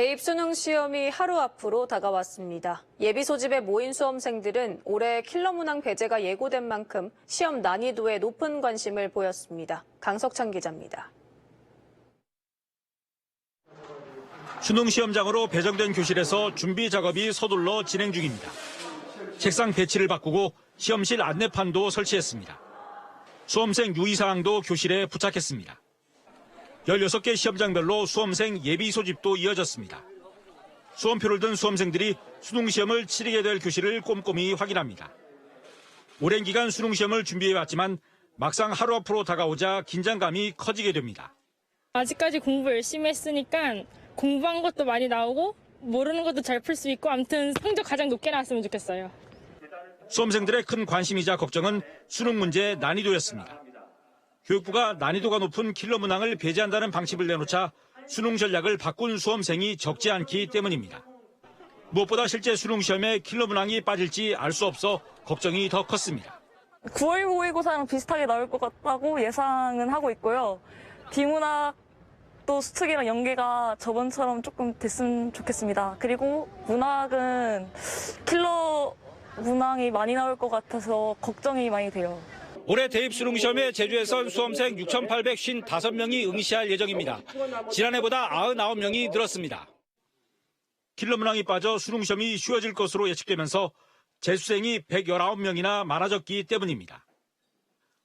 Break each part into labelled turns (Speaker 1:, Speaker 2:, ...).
Speaker 1: 대입 수능 시험이 하루 앞으로 다가왔습니다. 예비 소집에 모인 수험생들은 올해 킬러 문항 배제가 예고된 만큼 시험 난이도에 높은 관심을 보였습니다. 강석찬 기자입니다.
Speaker 2: 수능 시험장으로 배정된 교실에서 준비 작업이 서둘러 진행 중입니다. 책상 배치를 바꾸고 시험실 안내판도 설치했습니다. 수험생 유의사항도 교실에 부착했습니다. 16개 시험장별로 수험생 예비 소집도 이어졌습니다. 수험표를 든 수험생들이 수능시험을 치르게 될 교실을 꼼꼼히 확인합니다. 오랜 기간 수능시험을 준비해왔지만 막상 하루 앞으로 다가오자 긴장감이 커지게 됩니다.
Speaker 3: 아직까지 공부 열심히 했으니까 공부한 것도 많이 나오고 모르는 것도 잘 풀 수 있고 아무튼 성적 가장 높게 나왔으면 좋겠어요.
Speaker 2: 수험생들의 큰 관심이자 걱정은 수능 문제 난이도였습니다. 교육부가 난이도가 높은 킬러 문항을 배제한다는 방침을 내놓자 수능 전략을 바꾼 수험생이 적지 않기 때문입니다. 무엇보다 실제 수능 시험에 킬러 문항이 빠질지 알 수 없어 걱정이 더 컸습니다.
Speaker 4: 9월 모의고사랑 비슷하게 나올 것 같다고 예상은 하고 있고요. 비문학도 수특이랑 연계가 저번처럼 조금 됐으면 좋겠습니다. 그리고 문학은 킬러 문항이 많이 나올 것 같아서 걱정이 많이 돼요.
Speaker 2: 올해 대입 수능 시험에 제주에선 수험생 6,855명이 응시할 예정입니다. 지난해보다 99명이 늘었습니다. 킬러 문항이 빠져 수능 시험이 쉬워질 것으로 예측되면서 재수생이 119명이나 많아졌기 때문입니다.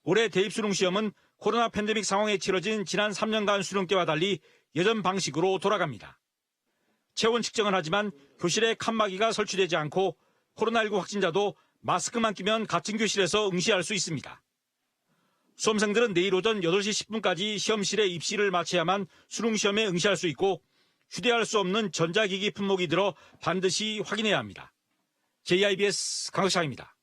Speaker 2: 올해 대입 수능 시험은 코로나 팬데믹 상황에 치러진 지난 3년간 수능 때와 달리 예전 방식으로 돌아갑니다. 체온 측정은 하지만 교실에 칸막이가 설치되지 않고 코로나19 확진자도 마스크만 끼면 같은 교실에서 응시할 수 있습니다. 수험생들은 내일 오전 8시 10분까지 시험실에 입시를 마쳐야만 수능시험에 응시할 수 있고 휴대할 수 없는 전자기기 품목이 들어 반드시 확인해야 합니다. JIBS 강석창입니다.